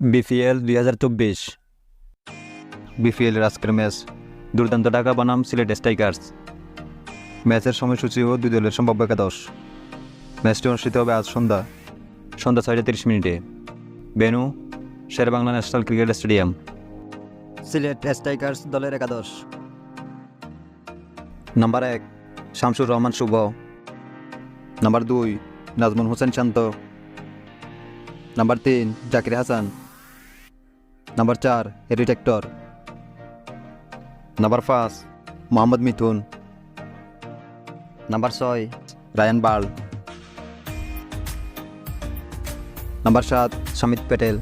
BPL দুই হাজার চব্বিশ। বিপিএলের আজকের ম্যাচ। দুর্দান্ত ঢাকা বনাম সিলেট স্ট্রাইকার্স। ম্যাচের সময়সূচি ও দুই দলের সম্ভাব্য একাদশ। ম্যাচটি অনুষ্ঠিত হবে আজ সন্ধ্যা। সন্ধ্যা ছয়টা তিরিশ মিনিটে। Venue Sher Bangla national cricket stadium. Sylhet strikers দলের একাদশ। নাম্বার এক, শামসুর রহমান শুভ। নাম্বার দুই, নাজমুল হোসেন শান্ত। নাম্বার তিন, জাকির হাসান। নাম্বার চার হেরি টেক্টর নাম্বার পাঁচ মোহাম্মদ মিথুন নাম্বার ছয় রায়ান বাল নাম্বার সাত সমিত প্যাটেল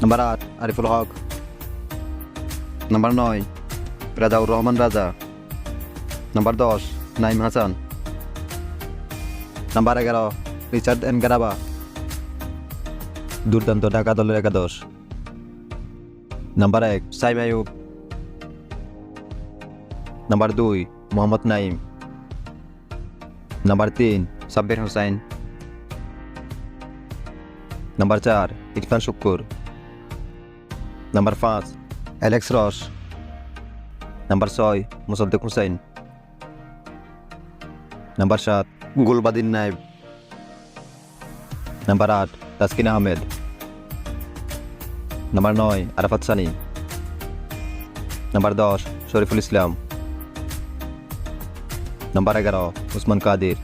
নাম্বার আট আরিফুল হক নাম্বার নয় রাজাউর রহমান রাজা নাম্বার দশ নাইম হাসান নাম্বার এগারো রিচার্ড এন গারাবা দুর্দান্ত ঢাকা দলের একাদশ নাম্বার এক সাইম আয়ুব নাম্বার দুই মোহাম্মদ নাইম নাম্বার তিন সাব্বির হোসাইন নাম্বার চার ইরফান শুক্কুর নাম্বার পাঁচ অ্যালেক্স রস নাম্বার ছয় মুসদ্দেক হুসাইন নাম্বার সাত গুলবাদিন নাইব নাম্বার আট তাসকিন আহমেদ নাম্বার নয় আরাফাত সানি নাম্বার দশ শরীফুল ইসলাম নাম্বার এগারো উসমান কাদির